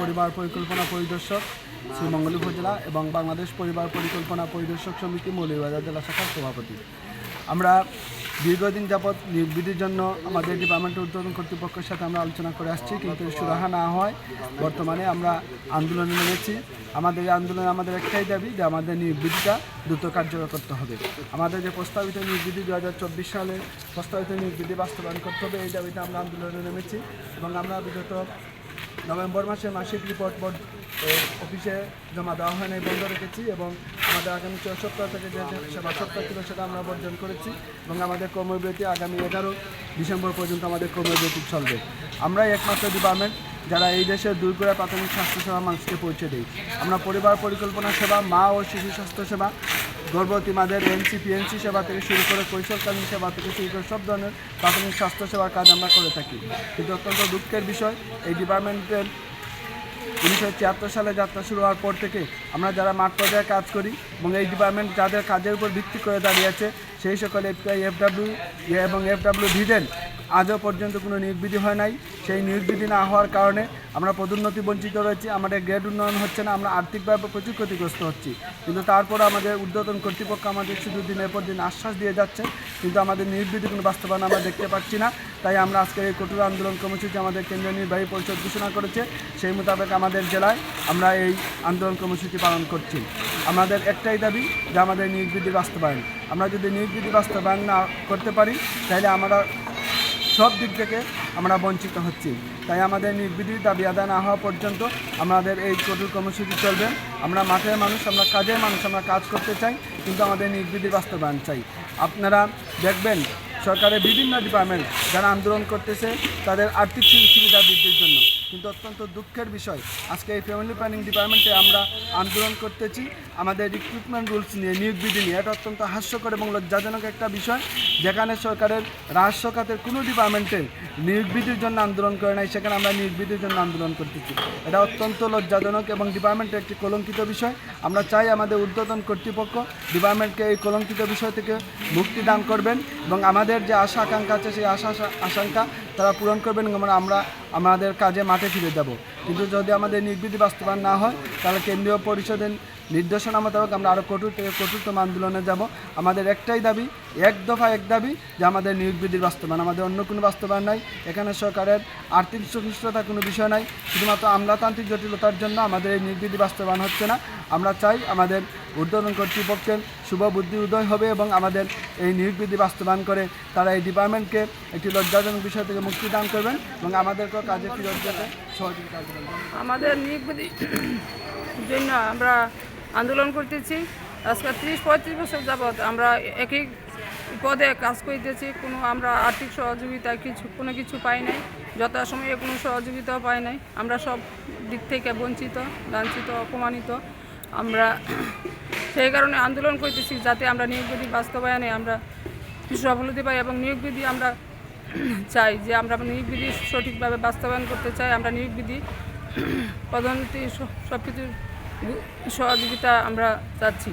পরিবার পরিকল্পনা পরিদর্শক শ্রীমঙ্গল উপজেলা এবং বাংলাদেশ পরিবার পরিকল্পনা পরিদর্শক সমিতি মৌলভীবাজার জেলা শাখার সভাপতি। আমরা দীর্ঘদিন যাবৎ নির্বিধির জন্য আমাদের ডিপার্টমেন্টের উদ্বোধন কর্তৃপক্ষের সাথে আমরা আলোচনা করে আসছি, কিন্তু সুরাহা না হয় বর্তমানে আমরা আন্দোলনে নেমেছি। আমাদের এই আন্দোলনে আমাদের একটাই দাবি যে আমাদের নির্বিধিটা দ্রুত কার্যকর করতে হবে। আমাদের যে প্রস্তাবিত নির্বিধি দু হাজার চব্বিশ সালে প্রস্তাবিত নির্বিধি বাস্তবায়ন করতে হবে, এই দাবিতে আমরা আন্দোলনে নেমেছি এবং আমরা বিগত নভেম্বর মাসে মাসিক রিপোর্ট বোর্ড অফিসে জমা দেওয়া হয় নাই, বন্ধ রেখেছি এবং আমাদের আগামী ছয় সপ্তাহ থেকে যে সেবা সপ্তাহ ছিল সেটা আমরা বর্জন করেছি এবং আমাদের কর্মবিরতি আগামী এগারো ডিসেম্বর পর্যন্ত আমাদের কর্মবিরতি চলবে। আমরা একমাত্র ডিপার্টমেন্ট যারা এই দেশের দূরগড়া প্রাথমিক স্বাস্থ্যসেবা মানুষকে পৌঁছে দেয়। আমরা পরিবার পরিকল্পনা সেবা, মা ও শিশু স্বাস্থ্য সেবা গর্ভবতী মাদের এনসি, পিএনসি সেবা থেকে শুরু করে কৈশোরকালীন সেবা থেকে শুরু করে সব ধরনের প্রাথমিক স্বাস্থ্য সেবার কাজ আমরা করে থাকি। কিন্তু অত্যন্ত দুঃখের বিষয়, এই ডিপার্টমেন্টের উনিশশো ছিয়াত্তর সালে যাত্রা শুরু হওয়ার পর থেকে আমরা যারা মাঠ পর্যায়ে কাজ করি এবং এই ডিপার্টমেন্ট যাদের কাজের উপর ভিত্তি করে দাঁড়িয়ে আছে, সেই সকল এফপিআই এফডাব্লিউ এবং এফডাব্লিউ ভিডেন আজও পর্যন্ত কোনো নিয়োগ বিধি হয় নাই। সেই নিয়োগ বিধি না হওয়ার কারণে আমরা পদোন্নতি বঞ্চিত রয়েছি। আমাদের গ্রেড উন্নয়ন হচ্ছে না, আমরা আর্থিকভাবে প্রচুর ক্ষতিগ্রস্ত হচ্ছি। কিন্তু তারপর আমাদের ঊর্ধ্বতন কর্তৃপক্ষ আমাদের শুধু দিনের পর দিন আশ্বাস দিয়ে যাচ্ছে, কিন্তু আমাদের নিয়োগ বিধি কোনো বাস্তবায়ন আমরা দেখতে পাচ্ছি না। তাই আমরা আজকে এই কঠোর আন্দোলন কর্মসূচি আমাদের কেন্দ্রীয় নির্বাহী পরিষদ ঘোষণা করেছে। সেই মোতাবেক আমাদের জেলায় আমরা এই আন্দোলন কর্মসূচি পালন করছি। আমাদের একটাই দাবি যে আমাদের নিয়োগ বিধি বাস্তবায়ন। আমরা যদি নিয়োগ বিধি বাস্তবায়ন না করতে পারি, তাহলে আমরা সব দিক থেকে আমরা বঞ্চিত হচ্ছি। তাই আমাদের নির্বিধির দাবি আদায় না হওয়া পর্যন্ত আমাদের এই কঠোর কর্মসূচি চলবে। আমরা মাঠের মানুষ, আমরা কাজের মানুষ, আমরা কাজ করতে চাই, কিন্তু আমাদের নির্বিধির বাস্তবায়ন চাই। আপনারা দেখবেন, সরকারের বিভিন্ন ডিপার্টমেন্ট যারা আন্দোলন করতেছে, তাদের আর্থিক সুযোগ সুবিধা বৃদ্ধির জন্য। কিন্তু অত্যন্ত দুঃখের বিষয়। আজকে এই ফ্যামিলি প্ল্যানিং ডিপার্টমেন্টে আমরা আন্দোলন করতেছি। আমাদের রিক্রুটমেন্ট রুলস নিয়ে নিয়োগ বিধি নিয়ে। এটা অত্যন্ত হাস্যকর এবং লজ্জাজনক একটা বিষয়। যেখানে সরকারের রাজস্ব খাতের কোনো ডিপার্টমেন্টে নিয়োগ বিধির জন্য আন্দোলন করে নাই, সেখানে আমরা নিয়োগ বিধির জন্য আন্দোলন করতেছি। এটা অত্যন্ত লজ্জাজনক এবং ডিপার্টমেন্টের একটি কলঙ্কিত বিষয়। আমরা চাই আমাদের ঊর্ধ্বতন কর্তৃপক্ষ ডিপার্টমেন্টকে এই কলঙ্কিত বিষয় থেকে মুক্তি দান করবেন এবং আমাদের যে আশা আকাঙ্ক্ষা আছে, সেই আশা আশঙ্কা তারা পূরণ করবেন এবং আমরা আমাদের কাজে মাঠে ফিরে যাব। কিন্তু যদি আমাদের নির্বিধি বাস্তবায়ন না হয়, তাহলে কেন্দ্রীয় পরিষদের নির্দেশনা মোতাবেক আমরা আরও কঠোর থেকে কঠোরতম আন্দোলনে যাব। আমাদের একটাই দাবি, এক দফা এক দাবি যে আমাদের নিয়োগ বিধির বাস্তবায়ন। আমাদের অন্য কোনো বাস্তবায়ন নাই। এখানে সরকারের আর্থিক সহিষ্ণুতার কোনো বিষয় নাই। শুধুমাত্র আমলাতান্ত্রিক জটিলতার জন্য আমাদের এই নিয়োগ বিধি বাস্তবায়ন হচ্ছে না। আমরা চাই আমাদের ঊর্ধ্বতন কর্তৃপক্ষের শুভ বুদ্ধি উদয় হবে এবং আমাদের এই নিয়োগ বিধি বাস্তবায়ন করে তারা এই ডিপার্টমেন্টকে একটি লজ্জাজনক বিষয় থেকে মুক্তি দান করবেন এবং আমাদেরকেও কাজে ফিরত যেতে সহযোগিতা আমাদের নিয়োগবিধি জন্য আমরা আন্দোলন করতেছি। আজকে ত্রিশ, পঁয়ত্রিশ বছর যাবৎ আমরা একই পদে কাজ করতেছি। কোনো আমরা আর্থিক সহযোগিতা কিছু, কোনো কিছু পাই নাই। যথাসময়ে কোনো সহযোগিতাও পাই নাই। আমরা সব দিক থেকে বঞ্চিত, লাঞ্ছিত, অপমানিত। আমরা সেই কারণে আন্দোলন করতেছি যাতে আমরা নিয়োগ বিধি বাস্তবায়নে আমরা সফলতা পাই এবং নিয়োগ বিধি আমরা চাই যে আমরা নিয়োগ বিধি সঠিকভাবে বাস্তবায়ন করতে চাই, আমরা নিয়োগবিধি পদোন্নতি সব কিছুর সহযোগিতা আমরা চাচ্ছি।